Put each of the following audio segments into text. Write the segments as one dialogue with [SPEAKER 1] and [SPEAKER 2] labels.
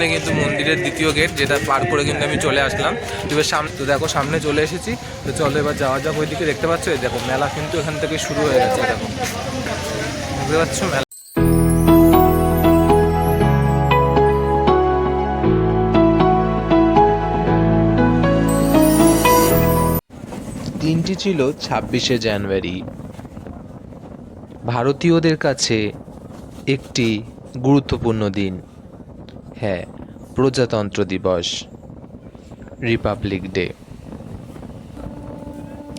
[SPEAKER 1] পেছনে কিন্তু মন্দিরের দ্বিতীয় গেট যেটা পার করে কিন্তু আমি চলে আসলাম। এবার সামনে তো দেখো, সামনে চলে এসেছি। তো চলো, এবার যাওয়া যাক ওইদিকে। দেখতে পাচ্ছ? দেখো, মেলা কিন্তু এখান থেকে শুরু হয়ে গেছে, দেখো। বুঝতে পারছ মেলা দিনটি ছিল ছাব্বিশে জানুয়ারি। ভারতীয়দের কাছে একটি গুরুত্বপূর্ণ দিন। হ্যাঁ প্রজাতন্ত্র দিবস, রিপাবলিক ডে।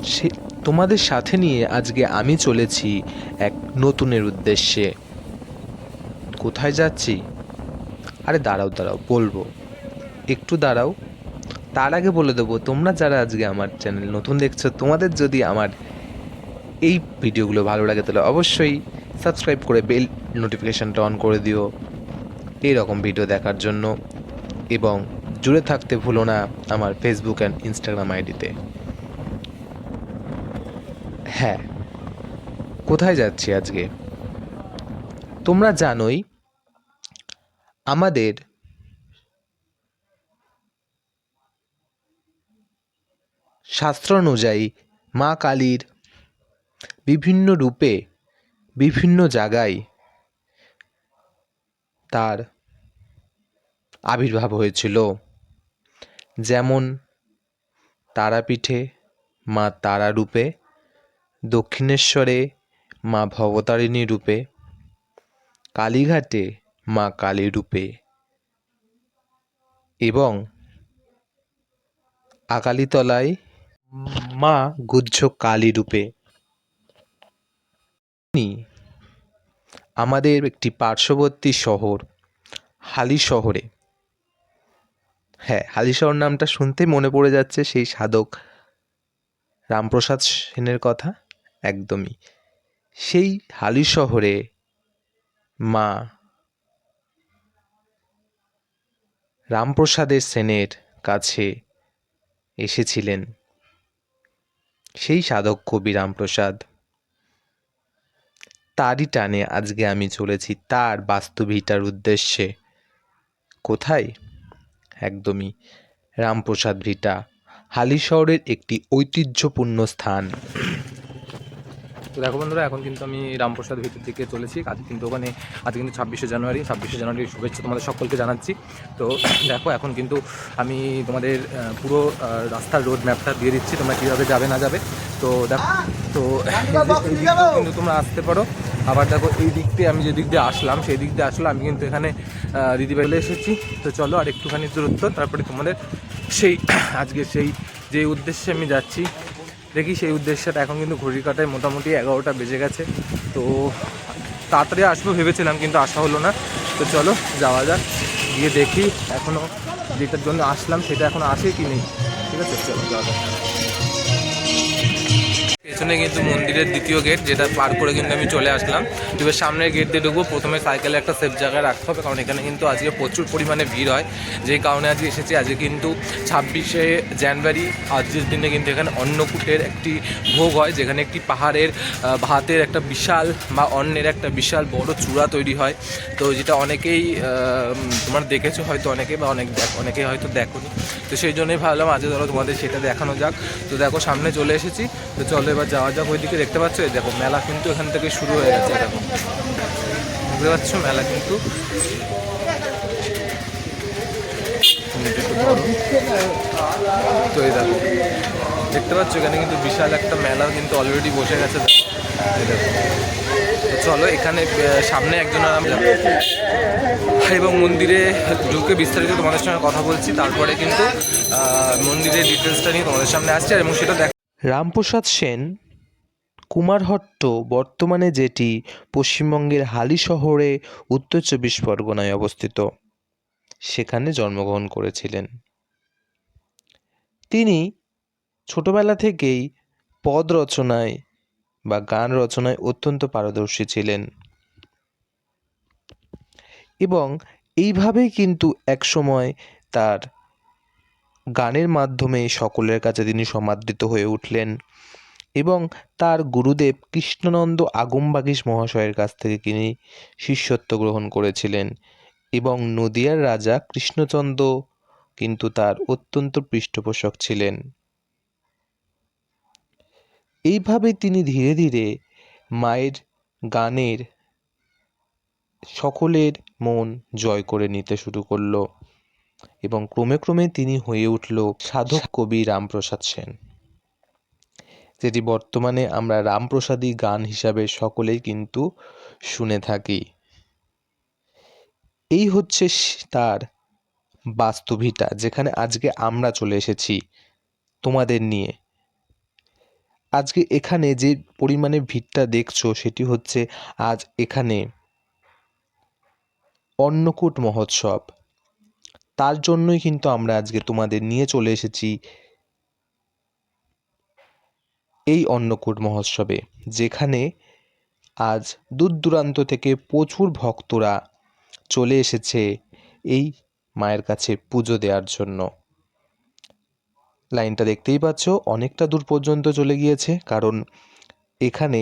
[SPEAKER 1] সে তোমাদের সাথে নিয়ে আজকে আমি চলেছি এক নতুনের উদ্দেশ্যে। কোথায় যাচ্ছি? আরে দাঁড়াও দাঁড়াও, বলব। একটু দাঁড়াও। তার আগে বলে দেবো, তোমরা যারা আজকে আমার চ্যানেল নতুন দেখছ, তোমাদের যদি আমার এই ভিডিওগুলো ভালো লাগে, তাহলে অবশ্যই সাবস্ক্রাইব করে বেল নোটিফিকেশানটা অন করে দিও। এই রকম ভিডিও দেখার জন্য। এবং জুড়ে থাকতে ভুলো না আমার ফেসবুক অ্যান্ড ইনস্টাগ্রাম আইডিতে। হ্যাঁ কোথায় যাচ্ছি আজকে? তোমরা জানোই, আমাদের শাস্ত্র অনুযায়ী মা কালীর বিভিন্ন রূপে, বিভিন্ন জায়গায় তার আবির্ভাব হয়েছিল। যেমন তারাপীঠে মা তারা রূপে, দক্ষিণেশ্বরে মা ভবতারিণী রূপে, কালীঘাটে মা কালী রূপে এবং আকালিতলায় মা গুজ্জ কালী রূপে। আমাদের একটি পার্শ্ববর্তী শহর, হালি শহরে। হ্যাঁ হালি শহর নামটা শুনতে মনে পড়ে যাচ্ছে সেই সাধক রামপ্রসাদ সেনের কথা, একদমই। সেই হালি শহরে মা রামপ্রসাদের সেনের কাছে এসেছিলেন সেই সাধক কবি রামপ্রসাদ। তারই টানে আজকে আমি চলেছি, তার বাস্তুভিটার উদ্দেশ্যে। কোথায়? একদমই। রামপ্রসাদ ভিটা হালিশহরের একটি ঐতিহ্যপূর্ণ স্থান। তো দেখো বন্ধুরা এখন কিন্তু আমি রামপ্রসাদ ভিতর দিকে চলেছি। আজ কিন্তু ওখানে আজ কিন্তু ছাব্বিশে জানুয়ারি ছাব্বিশে জানুয়ারির শুভেচ্ছা তোমাদের সকলকে জানাচ্ছি। তো দেখো এখন কিন্তু আমি তোমাদের পুরো রাস্তার রোড ম্যাপটা দিয়ে দিচ্ছি তোমরা কীভাবে যাবে না যাবে। তো দেখো তো কিন্তু তোমরা আসতে পারো। আবার দেখো এই দিক দিয়ে আমি যে দিক দিয়ে আসলাম সেই দিক দিয়ে আসলে আমি কিন্তু এখানে দিদিবাড়িতে এসেছি। তো চলো আর একটুখানি দূরত্ব তারপরে তোমাদের সেই আজকে সেই যে উদ্দেশ্যে আমি যাচ্ছি দেখি সেই উদ্দেশ্যে এখন কিন্তু ঘড়ির কাটায় মোটামুটি এগারোটা বেজে গেছে। তো তাড়াতাড়ি আসব ভেবেছিলাম, কিন্তু আসা হলো না। তো চলো, যাওয়া যাক। গিয়ে দেখি এখনও যেটার জন্য আসলাম, সেটা এখন আসে কি নেই। ঠিক আছে? চলো, যাওয়া যাক। পেছনে কিন্তু মন্দিরের দ্বিতীয় গেট যেটা পার করে কিন্তু আমি চলে আসলাম। এবার সামনের গেট দিয়ে ঢুকবো, প্রথমে সাইকেলে একটা সেফ জায়গায় রাখতে হবে, কারণ এখানে কিন্তু আজকে প্রচুর পরিমাণে ভিড় হয়। যেই কারণে আজকে এসেছি, আজকে কিন্তু ছাব্বিশে জানুয়ারি, আজকের দিনে কিন্তু এখানে অন্নকূটের একটি ভোগ হয়, যেখানে একটি পাহাড়ের ভাতের একটা বিশাল বা অন্নের একটা বিশাল বড় চূড়া তৈরি হয়। তো যেটা অনেকেই তোমার দেখেছ হয়তো অনেকে বা অনেক দেখ, অনেকেই হয়তো দেখোনি। তো সেই জন্যই ভাবলাম, আজকে ধরো তোমাদের সেটা দেখানো যাক। তো দেখো, সামনে চলে এসেছি। তো চলো এবার যাওয়া যাক ওইদিকে দেখতে পাচ্ছ? দেখো, মেলা কিন্তু এখান থেকে শুরু হয়ে গেছে, দেখো। বুঝতে পারছ মেলা কিন্তু তো এই দেখো, দেখতে পাচ্ছ? এখানে কিন্তু বিশাল একটা মেলা কিন্তু অলরেডি বসে গেছে, দেখো। চলো, এখানে সামনে একজন আর আমি যাব। এবং মন্দিরে ঢুকে বিস্তারিত তোমাদের সঙ্গে কথা বলছি, তারপরে কিন্তু মন্দিরের ডিটেলসটা নিয়ে তোমাদের সামনে আসছে এবং সেটা রামপ্রসাদ সেন, কুমারহট্ট বর্তমানে যেটি পশ্চিমবঙ্গের হালি শহরে উত্তর চব্বিশ পরগনায় অবস্থিত। সেখানে জন্মগ্রহণ করেছিলেন। তিনি ছোটবেলা থেকেই পদ রচনায় বা গান রচনায় অত্যন্ত পারদর্শী ছিলেন। এবং এইভাবেই কিন্তু একসময় তার গানের মাধ্যমে সকলের কাছে তিনি সমাদৃত হয়ে উঠলেন এবং তার গুরুদেব কৃষ্ণনন্দ আগমবাগীশ মহাশয়ের কাছ থেকে তিনি শিষ্যত্ব গ্রহণ করেছিলেন এবং নদিয়ার রাজা কৃষ্ণচন্দ্র কিন্তু তার অত্যন্ত পৃষ্ঠপোষক ছিলেন। এইভাবে তিনি ধীরে ধীরে মায়ের গানের সকলের মন জয় করে নিতে শুরু করল। এবং ক্রমে ক্রমে তিনি হয়ে উঠল সাধক কবি রামপ্রসাদ সেন, যেটি বর্তমানে আমরা রামপ্রসাদী গান হিসাবে সকলেই কিন্তু শুনে থাকি। এই হচ্ছে তার বাস্তুভিটা যেখানে আজকে আমরা চলে এসেছি তোমাদের নিয়ে। আজকে এখানে যে পরিমাণে ভিড়টা দেখছ, সেটি হচ্ছে আজ এখানে অন্নকূট মহোৎসব। তার জন্যই কিন্তু আমরা আজকে তোমাদের নিয়ে চলে এসেছি এই অন্নকূট মহোৎসবে, যেখানে আজ দূর দূরান্ত থেকে প্রচুর ভক্তরা চলে এসেছে এই মায়ের কাছে পুজো দেওয়ার জন্য। লাইনটা দেখতেই পাচ্ছ, অনেকটা দূর পর্যন্ত চলে গিয়েছে, কারণ এখানে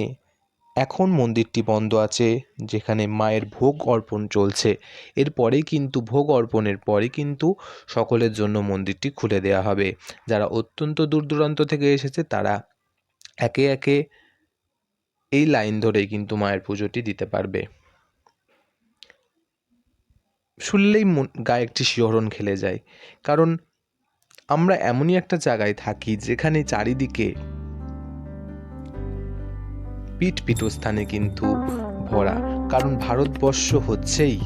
[SPEAKER 1] এখন মন্দিরটি বন্ধ আছে, যেখানে মায়ের ভোগ অর্পণ চলছে। এরপরেই কিন্তু, ভোগ অর্পণের পরে কিন্তু সকলের জন্য মন্দিরটি খুলে দেওয়া হবে। যারা অত্যন্ত দূর দূরান্ত থেকে এসেছে, তারা একে একে এই লাইন ধরেই কিন্তু মায়ের পুজোটি দিতে পারবে। শুনলেই মন, গায়ে একটি শিহরণ খেলে যায়। কারণ আমরা এমনই একটা জায়গায় থাকি, যেখানে চারিদিকে পিঠ পীঠস্থানে কিন্তু ভরা, কারণ ভারতবর্ষ হচ্ছেই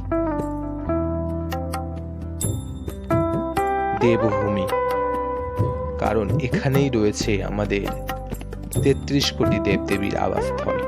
[SPEAKER 1] দেবভূমি। কারণ এখানেই রয়েছে আমাদের তেত্রিশ কোটি দেবদেবীর আবাসস্থল।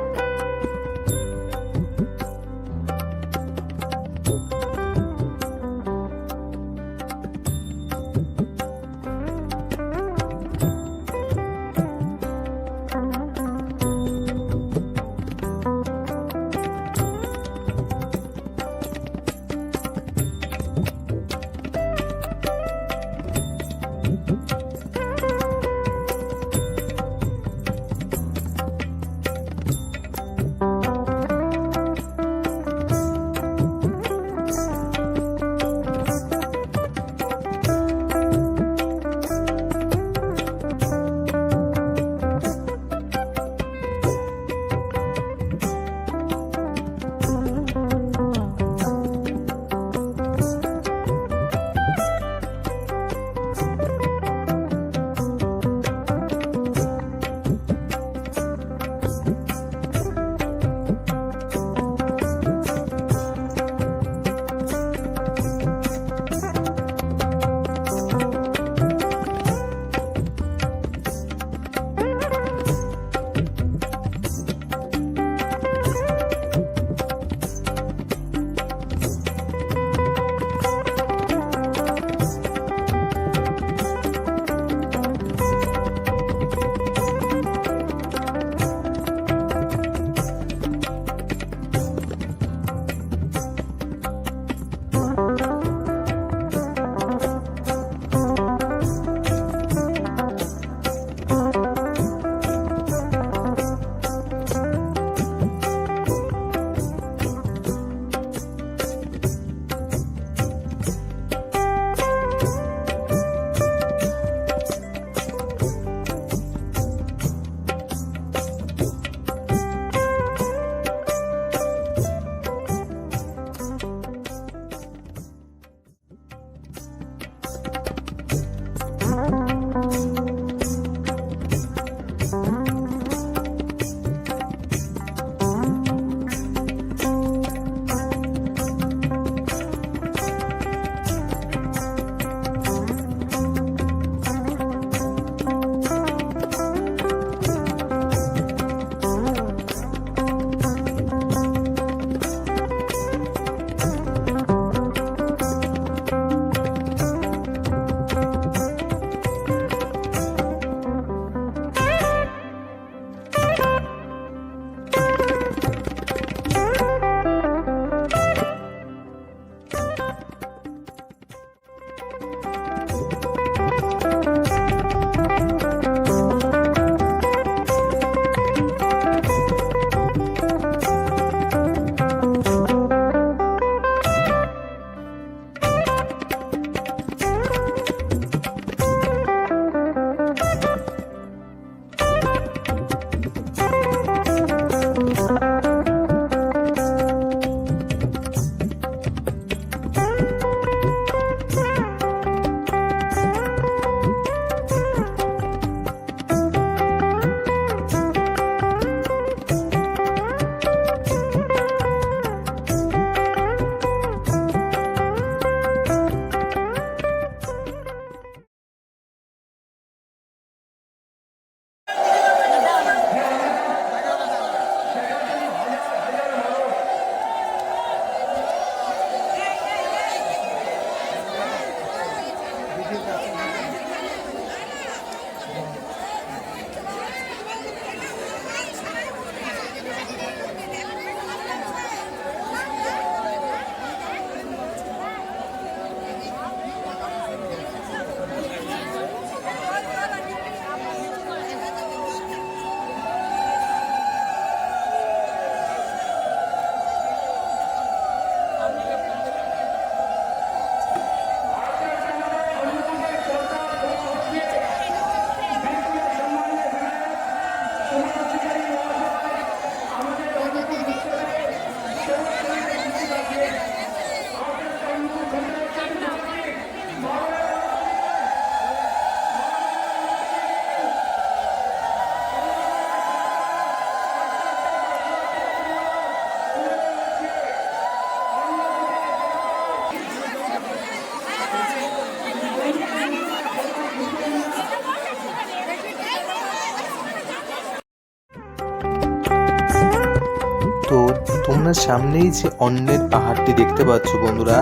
[SPEAKER 1] তোমরা সামনেই যে অন্নের পাহাড়টি দেখতে পাচ্ছ বন্ধুরা,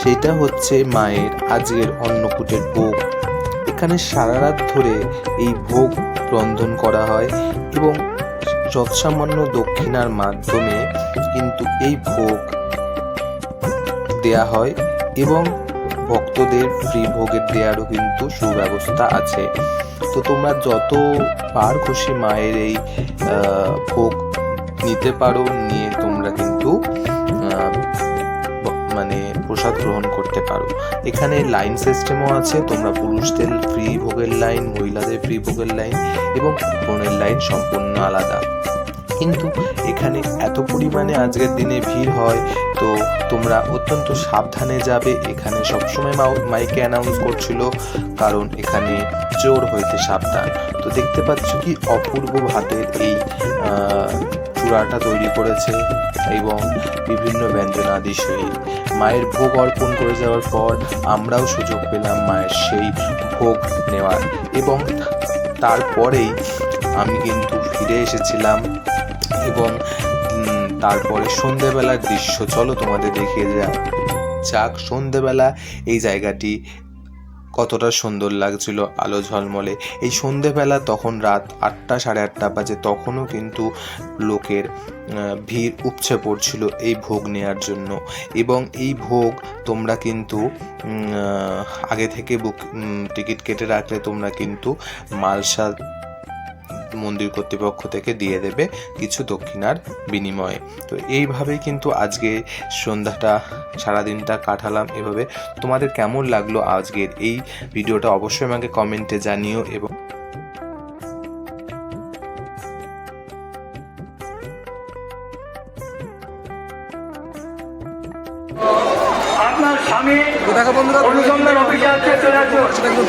[SPEAKER 1] সেটা হচ্ছে মায়ের আজকের অন্নকূটের ভোগ। এখানে সারা রাত ধরে এই ভোগ রন্ধন করা হয় এবং যৎসামান্য দক্ষিণার মাধ্যমে কিন্তু এই ভোগ দেয়া হয় এবং ভক্তদের ফ্রি ভোগের দেওয়ারও কিন্তু সুব্যবস্থা আছে। তো তোমরা যতবার খুশি মায়ের এই ভোগ নিতে পারো, নিয়ে আহ, মানে প্রসাদ গ্রহণ করতে পারো। এখানে লাইন সিস্টেমও আছে তোমরা পুরুষদের ফ্রি ভোগের লাইন মহিলাদের ফ্রি ভোগের লাইন এবং বোনের লাইন সম্পূর্ণ আলাদা। কিন্তু এখানে এত পরিমাণে আজকের দিনে ভিড় হয় তো তোমরা অত্যন্ত সাবধানে যাবে। এখানে সবসময় মাইকে অ্যানাউন্স করছিল কারণ এখানে জোর হইতে সাবধান। তো দেখতে পাচ্ছ কি অপূর্ব ভাতের এই চূড়াটা তৈরি করেছে। এবং বিভিন্ন ব্যঞ্জনাদি সহিত মায়ের ভোগ অর্পণ করে যাওয়ার পর আমরাও সুযোগ পেলাম মায়ের সেই ভোগ নেওয়ার। এবং তারপরেই আমি কিন্তু ফিরে এসেছিলাম এবং তারপরে সন্ধেবেলার দৃশ্য, চলো তোমাদের দেখিয়ে যা যাক, সন্ধেবেলা এই জায়গাটি কতটা সুন্দর লাগছিল আলো ঝলমলে। এই সন্ধেবেলা তখন রাত আটটা সাড়ে আটটা বাজে, তখনও কিন্তু লোকের ভিড় উপচে পড়ছিল এই ভোগ নেয়ার জন্য। এবং এই ভোগ তোমরা কিন্তু আগে থেকে বুক টিকিট কেটে রাখলে তোমরা কিন্তু মালসা মন্দির কর্তৃপক্ষ থেকে দিয়ে দেবে কিছু দক্ষিণার বিনিময়ে। তো এইভাবেই কিন্তু আজকে সন্ধ্যাটা, সারাদিনটা কাটালাম এভাবে। তোমাদের কেমন লাগল আজকের এই ভিডিওটা অবশ্যই আমাকে কমেন্টে জানিও এবং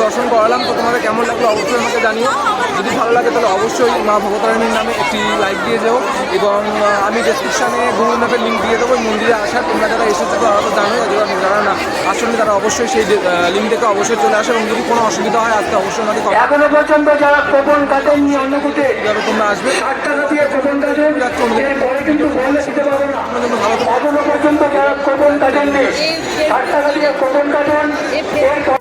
[SPEAKER 2] দর্শন করালাম তো তোমাদের কেমন লাগল অবশ্যই আমাকে জানিও। যদি ভালো লাগে তাহলে অবশ্যই মা ভগতারিণীর নামে একটি লাইক দিয়ে যেও এবং আমি ডেসক্রিপশানে গুগল ম্যাপের লিঙ্ক দিয়ে দেবো মন্দিরে আসার তোমরা যারা এসেছ তারা তো আর যারা যারা না আসলে তারা অবশ্যই সেই লিঙ্ক থেকে অবশ্যই চলে আসে এবং যদি কোনো অসুবিধা হয় আসতে অবশ্যই আমাকে
[SPEAKER 3] এখনও পর্যন্ত যারা কোপন কাটেননি অন্নকূটে
[SPEAKER 2] যাবে তোমরা আসবে।
[SPEAKER 3] কোপন কাটেন এরপরে কিন্তু বলে দিতে পারব না। এখনও পর্যন্ত যারা কোপন কাটেননি ষাট টাকা দিয়ে কোপন কাটেন এরপর